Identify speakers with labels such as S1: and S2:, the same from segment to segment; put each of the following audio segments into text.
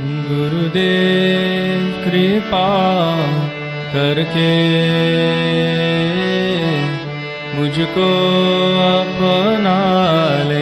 S1: गुरुदेव कृपा करके मुझको अपना ले।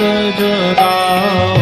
S1: જગાઓ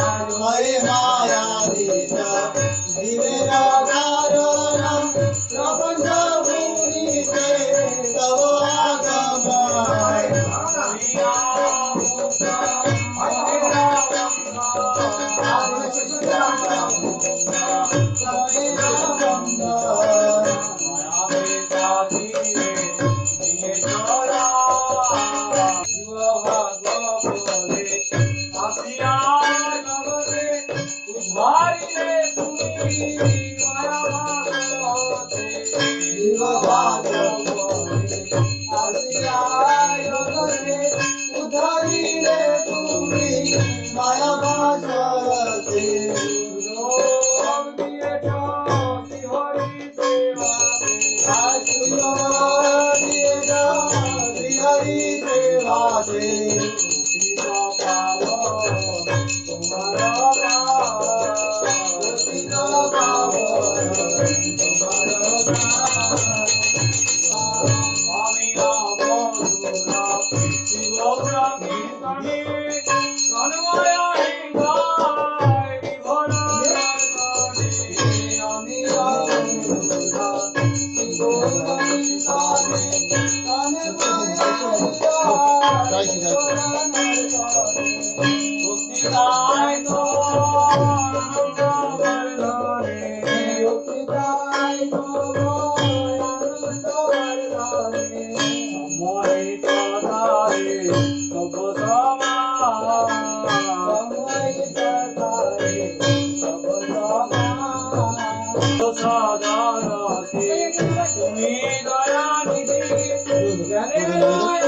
S2: हरे माया दीना दिवे राधा Thank you. Gracias.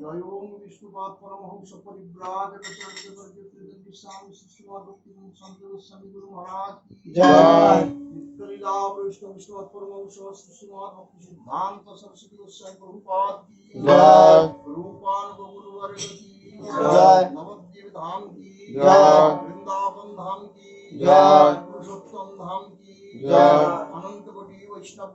S3: জয় ওম বিষ্ণুপাদ পরমহংস পরিব্রাজ স্বামী গুরু মহারাজ জয় লীলা বৈষ্ণব বিষ্ণুপাদ পরমহংস শ্রীশ্রীমাদ ভক্তি সিদ্ধান্ত সরস্বতী গোস্বামী প্রভুপাদ জয় রূপান গুরুবারে জয় নবদ্বীপ ধাম কি জয় বৃন্দাবন ধাম কি জয় পুরুষোত্তম ধাম কি জয় অনন্ত কোটি বৈষ্ণব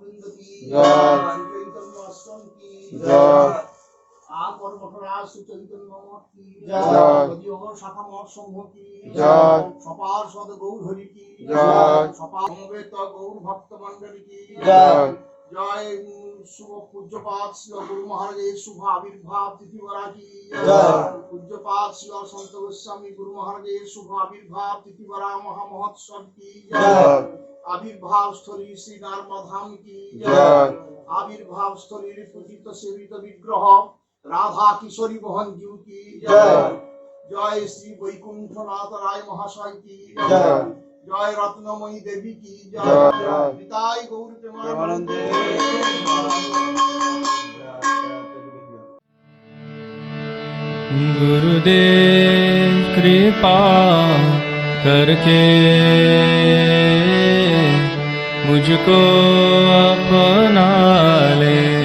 S3: জয়। জয় সপার কি জয় শুভ পূজ্যপাত শিল গুরু মহারাজের শুভ আবির্ভাব দ্বিতীয়রা কি পূজ্যপাত শিল সন্ত গোস্বামী গুরু মহারাজের শুভ আবির্ভাব দ্বিতীয়রা মহামহোৎসব কি জয় आविर्भाव स्थली श्री नारमा धाम की आविर्भाव स्थली पूजित सेवित विग्रह राधा किशोरी मोहन जीव की जय। श्री वैकुंठ नाथ राय महाशय की जय। रत्नमयी देवी की जय। पिताय गौर
S1: गुरुदेव कृपा करके। मुझको अपना लेना